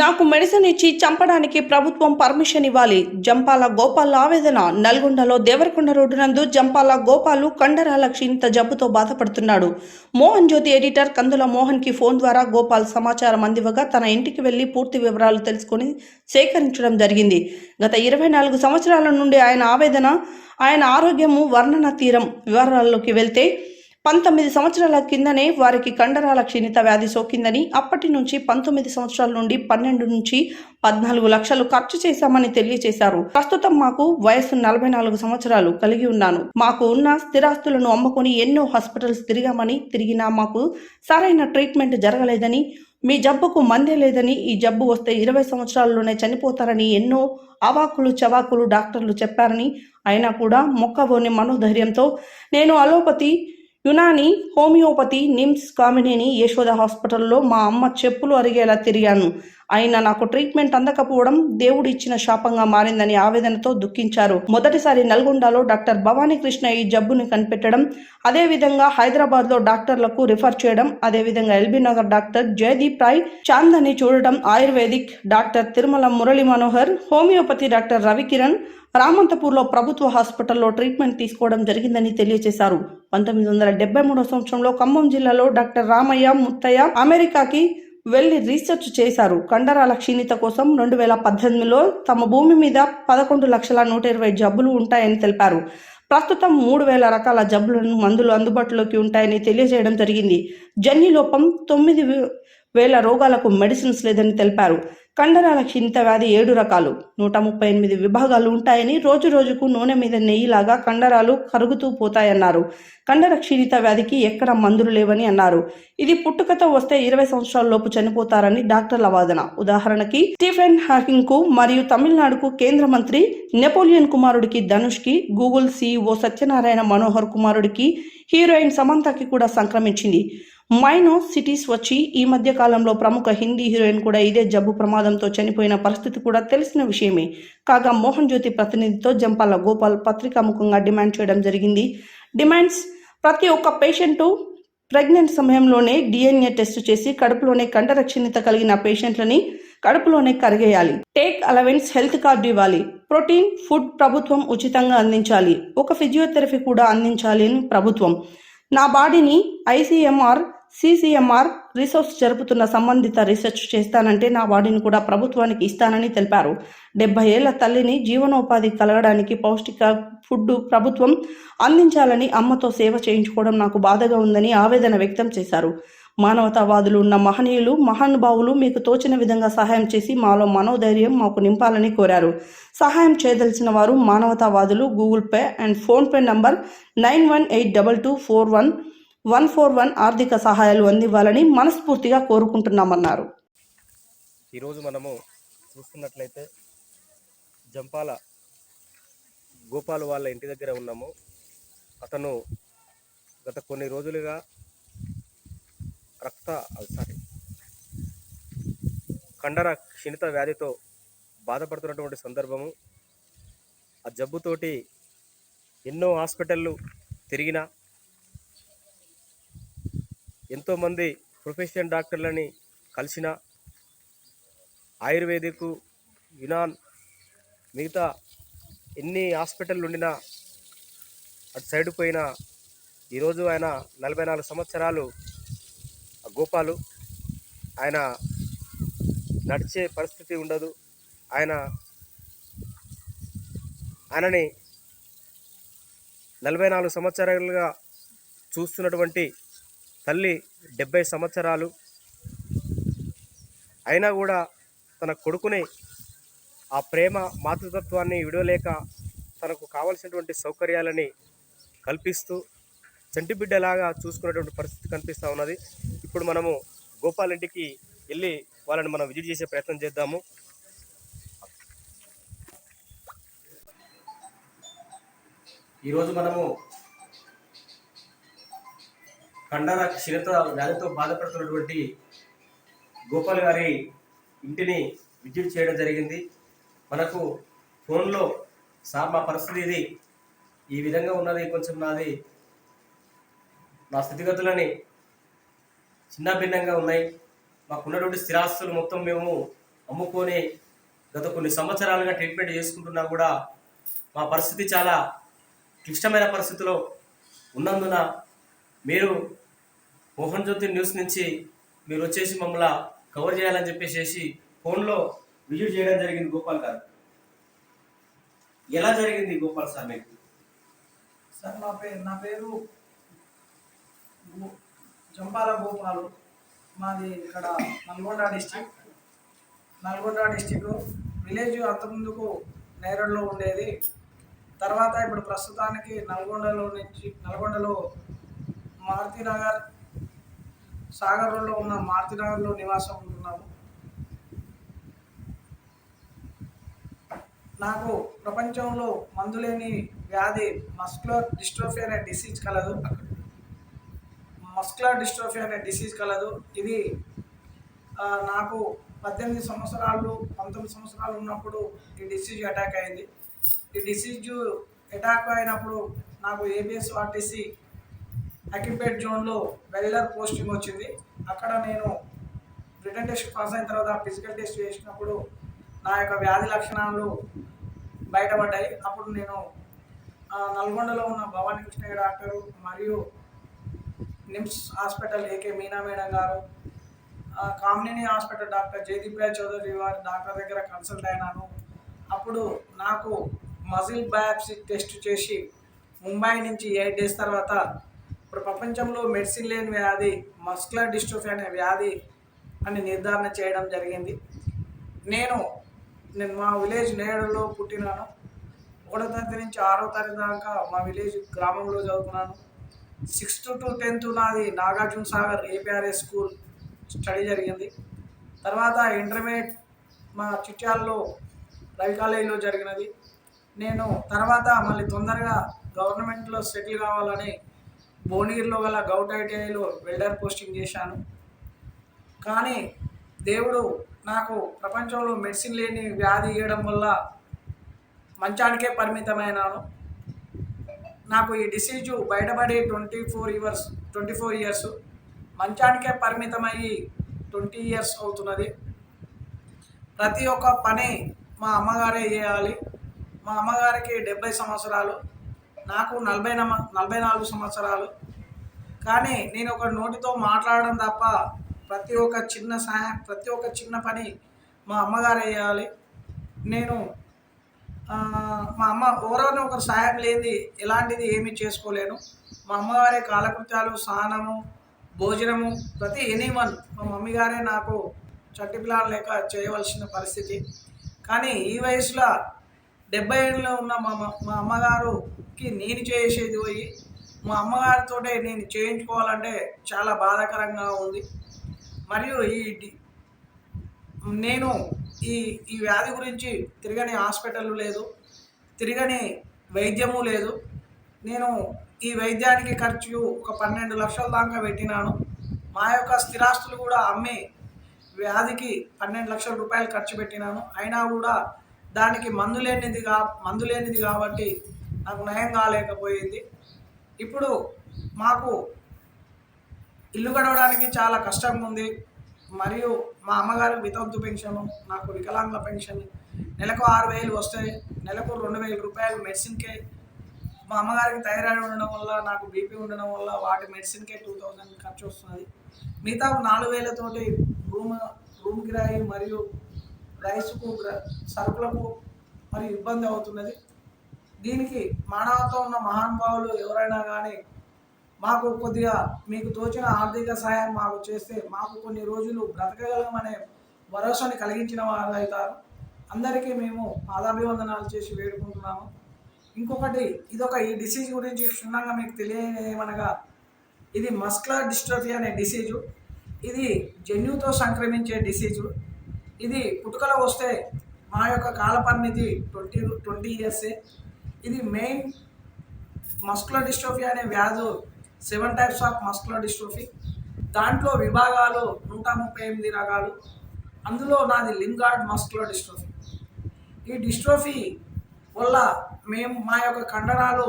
నాకు మెడిసిన్ ఇచ్చి చంపడానికి ప్రభుత్వం పర్మిషన్ ఇవ్వాలి. జంపాల గోపాల్ ఆవేదన. నల్గొండలో దేవరకొండ రోడ్డు నందు జంపాల గోపాలు కండరాల క్షీణత జబ్బుతో బాధపడుతున్నాడు. మోహన్ జ్యోతి ఎడిటర్ కందుల మోహన్కి ఫోన్ ద్వారా గోపాల్ సమాచారం అందివ్వగా తన ఇంటికి వెళ్ళి పూర్తి వివరాలు తెలుసుకుని సేకరించడం జరిగింది. గత ఇరవై నాలుగు సంవత్సరాల నుండి ఆయన ఆవేదన ఆయన ఆరోగ్యము వర్ణన తీరం వివరాల్లోకి వెళ్తే పంతొమ్మిది సంవత్సరాల కిందనే వారికి కండరాల క్షీణిత వ్యాధి సోకిందని అప్పటి నుంచి పంతొమ్మిది సంవత్సరాల నుండి పన్నెండు నుంచి పద్నాలుగు లక్షలు ఖర్చు చేశామని తెలియజేశారు ప్రస్తుతం మాకు వయసు నలభై నాలుగు సంవత్సరాలు కలిగి ఉన్నాను. మాకు ఉన్న స్థిరాస్తులను అమ్ముకొని ఎన్నో హాస్పిటల్స్ తిరిగామని తిరిగినా మాకు సరైన ట్రీట్మెంట్ జరగలేదని మీ జబ్బుకు మందే లేదని ఈ జబ్బు వస్తే ఇరవై సంవత్సరాల్లోనే చనిపోతారని ఎన్నో అవాకులు చవాకులు డాక్టర్లు చెప్పారని అయినా కూడా మొక్కవోని మనోధైర్యంతో నేను allopathy Unani homeopathy NIMS Kamineni Yashoda హాస్పిటల్లో మా అమ్మ చెప్పులు అరిగేలా తిరిగాను. అయినా నాకు ట్రీట్మెంట్ అందకపోవడం దేవుడు ఇచ్చిన శాపంగా మారిందని ఆవేదనతో దుఃఖించారు. మొదటిసారి నల్గొండలో డాక్టర్ భవానీ కృష్ణ ఈ జబ్బుని కనిపెట్టడం అదేవిధంగా హైదరాబాద్లో డాక్టర్లకు రిఫర్ చేయడం అదేవిధంగా ఎల్బీ నగర్ డాక్టర్ జయదీప్ రాయ్ చాందని చూడడం Ayurvedic doctor Tirumala Murali Manohar homeopathy doctor Ravikiran రామంతపూర్లో ప్రభుత్వ హాస్పిటల్లో ట్రీట్మెంట్ తీసుకోవడం జరిగిందని తెలియజేశారు. పంతొమ్మిది వందల డెబ్బై మూడో సంవత్సరంలో ఖమ్మం జిల్లాలో డాక్టర్ రామయ్య ముత్తయ్య అమెరికాకి వెళ్ళి రీసెర్చ్ చేశారు. కండరాల క్షీణిత కోసం రెండు వేల పద్దెనిమిదిలో తమ భూమి మీద పదకొండు లక్షల నూట ఇరవై జబ్బులు ఉంటాయని తెలిపారు. ప్రస్తుతం మూడు వేల రకాల జబ్బులను మందులు అందుబాటులోకి ఉంటాయని తెలియజేయడం జరిగింది. జన్యులోపం తొమ్మిది వేల రోగాలకు మెడిసిన్స్ లేదని తెలిపారు. కండరాల క్షీణత వ్యాధి ఏడు రకాలు. నూట ముప్పై ఎనిమిది విభాగాలు ఉంటాయని రోజు రోజుకు నూనె మీద నెయ్యిలాగా కండరాలు కరుగుతూ పోతాయన్నారు. కండర క్షీణిత వ్యాధికి ఎక్కడ మందులు లేవని అన్నారు. ఇది పుట్టుకతో వస్తే ఇరవై సంవత్సరాల లోపు చనిపోతారని డాక్టర్ల వాదన. ఉదాహరణకి స్టీఫెన్ హాకింగ్కు మరియు తమిళనాడుకు కేంద్ర మంత్రి నెపోలియన్ కుమారుడికి ధనుష్కి గూగుల్ సిఇఓ సత్యనారాయణ మనోహర్ కుమారుడికి హీరోయిన్ సమంతకి కూడా సంక్రమించింది. మైనో సిటీస్ వచ్చి ఈ మధ్య కాలంలో ప్రముఖ హిందీ హీరోయిన్ కూడా ఇదే జబ్బు ప్రమాదంతో చనిపోయిన పరిస్థితి కూడా తెలిసిన విషయమే. కాగా మోహన్ జ్యోతి ప్రతినిధితో జంపాల గోపాల్ పత్రికాముఖంగా డిమాండ్ చేయడం జరిగింది. డిమాండ్స్ ప్రతి ఒక్క పేషెంటు ప్రెగ్నెంట్ సమయంలోనే డిఎన్ఏ టెస్ట్ చేసి కడుపులోనే కండర కలిగిన పేషెంట్లని కడుపులోనే కరిగేయాలి. టేక్ అలవెన్స్ హెల్త్ కార్డు ఇవ్వాలి. ప్రోటీన్ ఫుడ్ ప్రభుత్వం ఉచితంగా అందించాలి. ఒక ఫిజియోథెరపీ కూడా అందించాలి అని ప్రభుత్వం. నా బాడీని ఐసీఎంఆర్ సీసీఎంఆర్ రీసెర్చ్ జరుపుతున్న సంబంధిత రీసెర్చ్ చేస్తానంటే నా వాడిని కూడా ప్రభుత్వానికి ఇస్తానని తెలిపారు. డెబ్బై ఏళ్ళ తల్లిని జీవనోపాధి కలగడానికి పౌష్టిక ఫుడ్ ప్రభుత్వం అందించాలని అమ్మతో సేవ చేయించుకోవడం నాకు బాధగా ఉందని ఆవేదన వ్యక్తం చేశారు. మానవతావాదులు ఉన్న మహనీయులు మహానుభావులు మీకు తోచిన విధంగా సహాయం చేసి మాలో మనోధైర్యం మాకు నింపాలని కోరారు. సహాయం చేయదలిచిన వారు మానవతావాదులు Google Pay and PhonePe number nine one eight double two four one one four one ఆర్థిక సహాయాలు అందివ్వాలని మనస్ఫూర్తిగా కోరుకుంటున్నామన్నారు. ఈరోజు మనము చూస్తున్నట్లయితే జంపాల గోపాల్ వాళ్ళ ఇంటి దగ్గర ఉన్నాము. అతను గత కొన్ని రోజులుగా రక్త సారీ కండర క్షీణిత వ్యాధితో బాధపడుతున్నటువంటి సందర్భము. ఆ జబ్బుతోటి ఎన్నో హాస్పిటళ్ళు తిరిగిన ఎంతోమంది ప్రొఫెషనల్ డాక్టర్లని కలిసిన ఆయుర్వేదిక్ యునాన్ మిగతా ఎన్ని హాస్పిటల్ ఉండినా అటు సైడ్ పోయిన ఈరోజు ఆయన నలభై నాలుగు సంవత్సరాలు గోపాలు. ఆయన నడిచే పరిస్థితి ఉండదు. ఆయన ఆయనని నలభై నాలుగు సంవత్సరాలుగా చూస్తున్నటువంటి తల్లి డెబ్బై సంవత్సరాలు. అయినా కూడా తన కొడుకుని ఆ ప్రేమ మాతృతత్వాన్ని విడవలేక తనకు కావలసినటువంటి సౌకర్యాలని కల్పిస్తూ చంటి బిడ్డలాగా చూసుకునేటువంటి పరిస్థితి కనిపిస్తూ ఉన్నది. ఇప్పుడు మనము గోపాల్ ఇంటికి వెళ్ళి వాళ్ళని మనం విజిట్ చేసే ప్రయత్నం చేద్దాము. ఈరోజు మనము కండర క్షీణత వ్యాధితో బాధపడుతున్నటువంటి గోపాల్ గారి ఇంటిని విజిట్ చేయడం జరిగింది. మనకు ఫోన్లో సార్ మా పరిస్థితి ఇది. ఈ విధంగా ఉన్నది కొంచెం నాది నా స్థితిగతులని చిన్న భిన్నంగా ఉన్నాయి. మాకున్నటువంటి స్థిరాస్తులు మొత్తం మేము అమ్ముకొని గత కొన్ని సంవత్సరాలుగా ట్రీట్మెంట్ చేసుకుంటున్నా కూడా మా పరిస్థితి చాలా క్లిష్టమైన పరిస్థితిలో ఉన్నందున మీరు మోహన్ జ్యోతి న్యూస్ నుంచి మీరు వచ్చేసి మమ్మల్ని కవర్ చేయాలని చెప్పేసి ఫోన్లో విజిట్ చేయడం జరిగింది గోపాల్ గారు. ఎలా జరిగింది గోపాల్ సార్ మీకు? సార్ నా పేరు నా పేరు చంపాల జంపాల గోపాలు. మాది ఇక్కడ Nalgonda district Nalgonda district village అంతకుముందుకు నేరడులో ఉండేది. తర్వాత ఇప్పుడు ప్రస్తుతానికి నల్గొండలో నుంచి నల్గొండలో మారుతి నగర్ సాగర్ రోడ్లో ఉన్న మారుతినగర్లో నివాసం ఉంటున్నాము నాకు ప్రపంచంలో మందులేని వ్యాధి మస్కులర్ డిస్ట్రోఫీ అనే డిసీజ్ కలదు. మస్కులర్ డిస్ట్రోఫీ అనే డిసీజ్ కలదు. ఇది నాకు పద్దెనిమిది సంవత్సరాలు పంతొమ్మిది సంవత్సరాలు ఉన్నప్పుడు ఈ డిసీజ్ అటాక్ అయింది. ఈ డిసీజ్ అటాక్ అయినప్పుడు నాకు ఏబిఎస్ ఆర్టీసీ అకింపేట్ జోన్లో వెల్లర్ పోస్టింగ్ వచ్చింది. అక్కడ నేను రిటర్న్ టెస్ట్ పాస్ అయిన తర్వాత ఫిజికల్ టెస్ట్ చేసినప్పుడు నా యొక్క వ్యాధి లక్షణాలు బయటపడ్డాయి. అప్పుడు నేను నల్గొండలో ఉన్న భవానీ కృష్ణయ్య డాక్టరు మరియు NIMS hospital AK Meena madam గారు కామినేని హాస్పిటల్ డాక్టర్ జయదీప్ రాయ్ చౌదరి వారి డాక్టర్ దగ్గర కన్సల్ట్ అయినాను. అప్పుడు నాకు మజిల్ బయాప్సీ టెస్ట్ చేసి ముంబై నుంచి ఎయిట్ డేస్ తర్వాత ఇప్పుడు ప్రపంచంలో మెడిసిన్ లేని వ్యాధి మస్కులర్ డిస్ట్రోఫీ అనే వ్యాధి అని నిర్ధారణ చేయడం జరిగింది. నేను నేను మా విలేజ్ నేడలో పుట్టినాను. ఒకటో తరగతి నుంచి ఆరో తరగతి దాకా మా విలేజ్ గ్రామంలో చదువుకున్నాను. సిక్స్త్ టు టెన్త్ నాది Nagarjuna Sagar APRS school study జరిగింది. తర్వాత ఇంటర్మీడియట్ మా చిట్యాల్లో రవి కాలేజీలో జరిగినది. నేను తర్వాత మళ్ళీ తొందరగా గవర్నమెంట్లో సెటిల్ కావాలని భువనగిరిలో గల గౌట్ ఐటీఐలో వెల్డర్ పోస్టింగ్ చేశాను. కానీ దేవుడు నాకు ప్రపంచంలో మెడిసిన్ లేని వ్యాధి ఇవ్వడం వల్ల మంచానికే పరిమితమైనాను. నాకు ఈ డిసీజు బయటపడి twenty four years twenty four years మంచానికే పరిమితమయ్యి ట్వంటీ ఇయర్స్ అవుతున్నది. ప్రతి ఒక్క పని మా అమ్మగారే చేయాలి. మా అమ్మగారికి డెబ్బై సంవత్సరాలు. నాకు నలభై నమ నలభై నాలుగు సంవత్సరాలు. కానీ నేను ఒక నోటితో మాట్లాడడం తప్ప ప్రతి ఒక్క చిన్న సహాయం ప్రతి ఒక్క చిన్న పని మా అమ్మగారు వేయాలి నేను మా అమ్మ ఎవరైనా ఒకరు సహాయం లేని ఎలాంటిది ఏమీ చేసుకోలేను. మా అమ్మగారి కాలకృత్యాలు స్నానము భోజనము ప్రతి ఎనీవన్ మా మమ్మీ గారే నాకు చట్టి పిల్లలు లేక చేయవలసిన పరిస్థితి. కానీ ఈ వయసులో డెబ్బై ఏళ్ళలో ఉన్న మా మా అమ్మగారుకి నేను చేసేది పోయి మా అమ్మగారితో నేను చేయించుకోవాలంటే చాలా బాధాకరంగా ఉంది. మరియు ఈ డి- నేను ఈ ఈ వ్యాధి గురించి తిరగని హాస్పిటల్ లేదు తిరగని వైద్యము లేదు. నేను ఈ వైద్యానికి ఖర్చు ఒక పన్నెండు లక్షల దాకా పెట్టినాను. మా యొక్క స్థిరాస్తులు కూడా అమ్మి వ్యాధికి పన్నెండు లక్షల రూపాయలు ఖర్చు పెట్టినాను. అయినా కూడా దానికి మందు లేనిది కా మందు లేనిది కాబట్టి నాకు నయం కాలేకపోయింది. ఇప్పుడు మాకు ఇల్లు గడవడానికి చాలా కష్టంగా ఉంది మరియు మా అమ్మగారికి వితంతు పెన్షన్ నాకు వికలాంగుల పెన్షన్ నెలకు ఆరు వేలు వస్తాయి నెలకు రెండు వేల రూపాయలు మెడిసిన్కే మా అమ్మగారికి థైరాయిడ్ ఉండడం వల్ల నాకు బీపీ ఉండడం వల్ల వాటి మెడిసిన్కే టూ థౌజండ్ ఖర్చు వస్తుంది మిగతా నాలుగు వేలతోటి రూమ్ రూమ్ కిరాయి మరియు రైస్కు సరుకులకు మరి ఇబ్బంది అవుతున్నది. దీనికి మానవతో ఉన్న మహానుభావులు ఎవరైనా కానీ మాకు కొద్దిగా మీకు తోచిన ఆర్థిక సహాయం మాకు చేస్తే మాకు కొన్ని రోజులు బ్రతకగలమనే భరోసాని కలిగించిన వారు అవుతారు అందరికీ మేము పాదాభివందనాలు చేసి వేడుకుంటున్నాము. ఇంకొకటి ఇదొక ఈ డిసీజ్ గురించి క్షుణ్ణంగా మీకు తెలియనేమనగా ఇది మస్క్లర్ డిస్ట్రఫీ అనే డిసీజు. ఇది జన్యుతో సంక్రమించే డిసీజు. ఇది పుట్టుకలో వస్తే మా యొక్క కాల పరిమితి ట్వంటీ ట్వంటీ ఇయర్సే ఇది మెయిన్ మస్కులర్ డిస్ట్రోఫీ అనే వ్యాధు seven types of muscular dystrophy దాంట్లో విభాగాలు నూట ముప్పై ఎనిమిది రకాలు. అందులో నాది లింగార్డ్ మస్కులర్ డిస్ట్రోఫీ ఈ డిస్ట్రోఫీ వల్ల మేము మా యొక్క కండరాలు